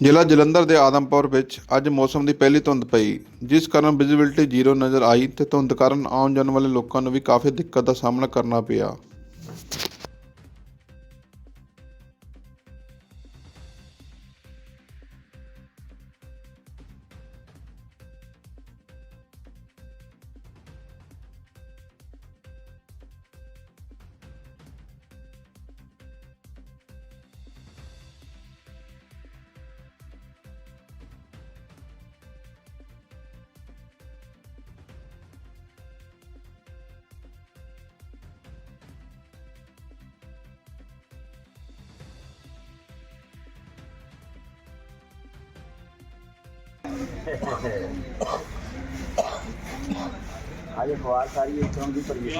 ਜ਼ਿਲ੍ਹਾ ਜਲੰਧਰ ਦੇ ਆਦਮਪੁਰ ਵਿੱਚ ਅੱਜ ਮੌਸਮ ਦੀ ਪਹਿਲੀ ਧੁੰਦ ਪਈ, ਜਿਸ ਕਾਰਨ ਵਿਜ਼ਿਬਿਲਟੀ ਜ਼ੀਰੋ ਨਜ਼ਰ ਆਈ ਤੇ ਧੁੰਦ ਕਾਰਨ ਆਉਣ ਜਾਣ ਵਾਲੇ ਲੋਕਾਂ ਨੂੰ ਵੀ ਕਾਫੀ ਦਿੱਕਤ ਦਾ ਸਾਹਮਣਾ ਕਰਨਾ ਪਿਆ। आज अखबार सारी एक तरह की पड़ी है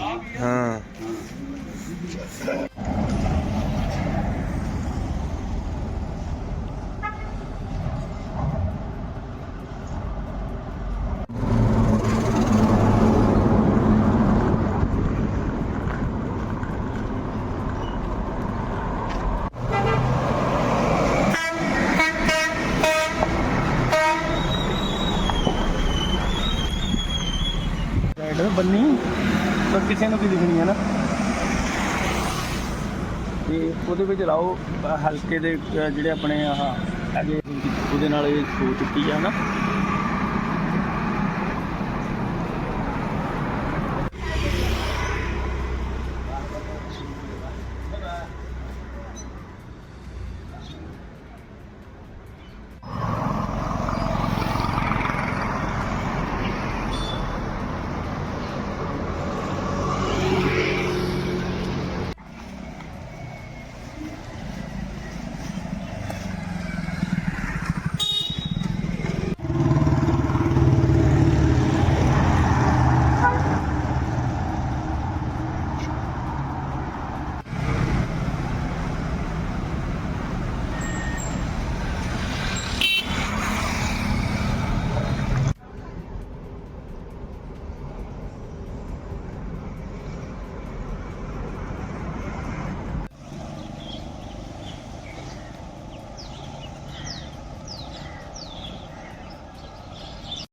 ਹਾਂ ਸਾਈਡ ਬੰਨੀ। ਤਾਂ ਕਿਸੇ ਨੂੰ ਵੀ ਦਿਖਣੀ ਹੈ ਨਾ? ਤੇ ਉਹਦੇ ਵਿੱਚ ਲਾਓ ਹਲਕੇ ਦੇ ਜਿਹੜੇ ਆਪਣੇ ਆਹ, ਹੈਗੇ ਉਹਦੇ ਨਾਲ ਇਹ ਸੋ ਚੁੱਕੀ ਆ ਨਾ।